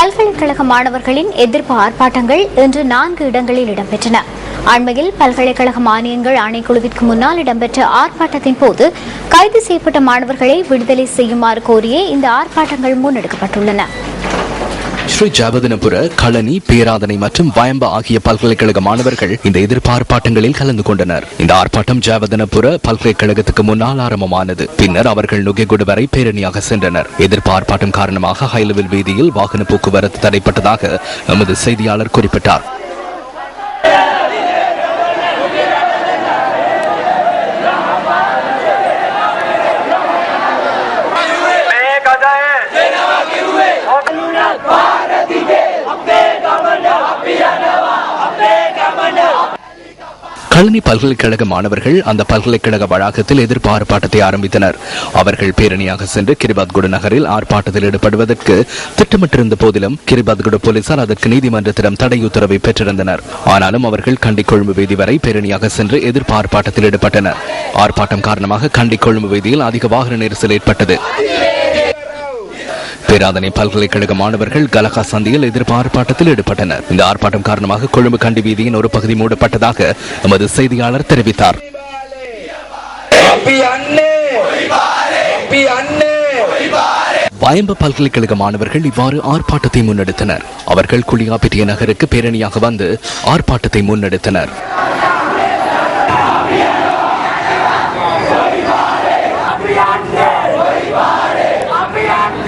பல்கலைக்கழக மாணவர்களின் எதிர்ப்பு ஆர்ப்பாட்டங்கள் இன்று நான்கு இடங்களில் இடம்பெற்றன. அண்மையில் பல்கலைக்கழக மானியங்கள் ஆணைக்குழுவிற்கு முன்னால் இடம்பெற்ற ஆர்ப்பாட்டத்தின் போது கைது செய்யப்பட்ட மாணவர்களை விடுதலை செய்யுமாறு கோரியே இந்த ஆர்ப்பாட்டங்கள் முன்னெடுக்கப்பட்டுள்ளன. ஸ்ரீ ஜாபதினபுர களனி பேராதனை மற்றும் வயம்ப ஆகிய பல்கலைக்கழக மாணவர்கள் இந்த எதிர்ப்பு ஆர்ப்பாட்டங்களில் கலந்து கொண்டனர். இந்த ஆர்ப்பாட்டம் ஜாவதனபுர பல்கலைக்கழகத்துக்கு முன்னால் ஆரம்பமானது. பின்னர் அவர்கள் நுகைகுடு வரை பேரணியாக சென்றனர். எதிர்ப்பு ஆர்ப்பாட்டம் காரணமாக ஹைலவில் வீதியில் வாகன போக்குவரத்து தடைப்பட்டதாக எமது செய்தியாளர் குறிப்பிட்டார். பழனி பல்கலைக்கழக மாணவர்கள் அந்த பல்கலைக்கழக வளாகத்தில் எதிர்ப்பு ஆர்ப்பாட்டத்தை ஆரம்பித்தனர். அவர்கள் பேரணியாக சென்று கிரிபாத்குடு நகரில் ஆர்ப்பாட்டத்தில் ஈடுபடுவதற்கு திட்டமிட்டிருந்த போதிலும் கிரிபாத்குடு போலீசார் அதற்கு நீதிமன்றத்திடம் தடை உத்தரவை பெற்றிருந்தனர். ஆனாலும் அவர்கள் கண்டி கொழும்பு வீதி வரை பேரணியாக சென்று எதிர்ப்பு ஆர்ப்பாட்டத்தில் ஈடுபட்டனர். ஆர்ப்பாட்டம் காரணமாக கண்டி கொழும்பு வீதியில் அதிக வாகன நெரிசல் ஏற்பட்டது. பேராதனை பல்கலைக்கழக மாணவர்கள் கலகா சந்தியில் எதிர்ப்பு ஆர்ப்பாட்டத்தில் ஈடுபட்டனர். இந்த ஆர்ப்பாட்டம் காரணமாக கொழும்பு கண்டி வீதியின் ஒரு பகுதி மூடப்பட்டதாக எமது செய்தியாளர் தெரிவித்தார். வயம்பு பல்கலைக்கழக மாணவர்கள் இவ்வாறு ஆர்ப்பாட்டத்தை முன்னெடுத்தனர். அவர்கள் குளியாபிட்டிய நகருக்கு பேரணியாக வந்து ஆர்ப்பாட்டத்தை முன்னெடுத்தனர்.